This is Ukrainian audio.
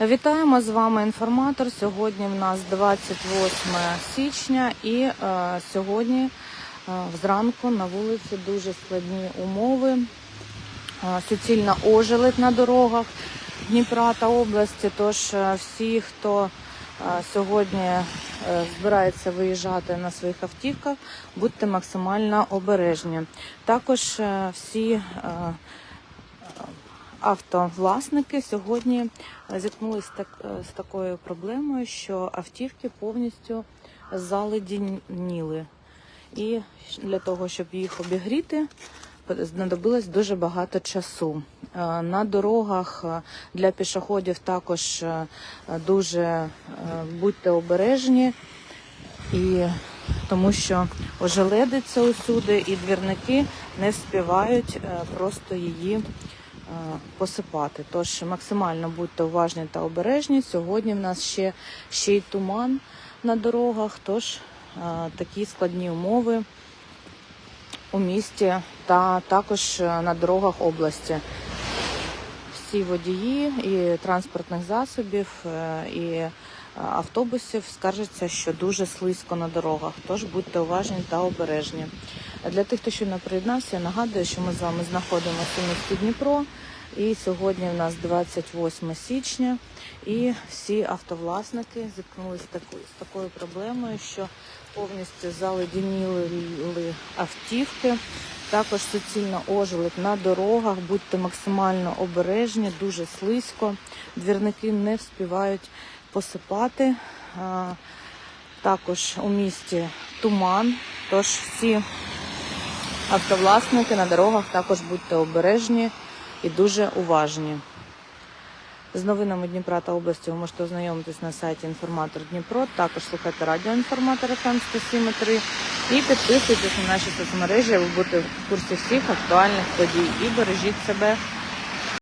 Вітаємо з вами інформатор. Сьогодні в нас 28 січня і е, сьогодні е, зранку на вулиці дуже складні умови. Е, суцільна ожеледь на дорогах Дніпра та області. Тож е, всі, хто е, сьогодні е, збирається виїжджати на своїх автівках, будьте максимально обережні. Також е, всі е, автовласники сьогодні зіткнулися так, з такою проблемою, що автівки повністю заледеніли. І для того, щоб їх обігріти, знадобилось дуже багато часу. Е, На дорогах е, для пішоходів також е, дуже е, будьте обережні, і тому що ожеледиться усюди, і двірники не вспівають е, просто її е, посипати. Тож максимально будьте уважні та обережні. Сьогодні в нас ще, ще й туман на дорогах, тож е, такі складні умови у місті та також е, на дорогах області. Всі водії і транспортних засобів, е, і е, автобусів скаржаться, що дуже слизько на дорогах. Тож будьте уважні та обережні. Для тих, хто щойно приєднався, я нагадую, що ми з вами знаходимося у місті Дніпро. І сьогодні у нас 28 січня, і всі автовласники зіткнулися з такою, з такою проблемою, що повністю заледеніли автівки. Також суцільно ожеледь на дорогах. Будьте максимально обережні, дуже слизько. Двірники не вспівають посипати. Також у місті туман. Тож всі автовласники на дорогах також будьте обережні і дуже уважні. З новинами Дніпра та області ви можете ознайомитись на сайті Інформатор Дніпро. Також слухайте радіо Інформатор ФМ 107.3 і підписуйтесь на наші соцмережі, ви будете в курсі всіх актуальних подій. І бережіть себе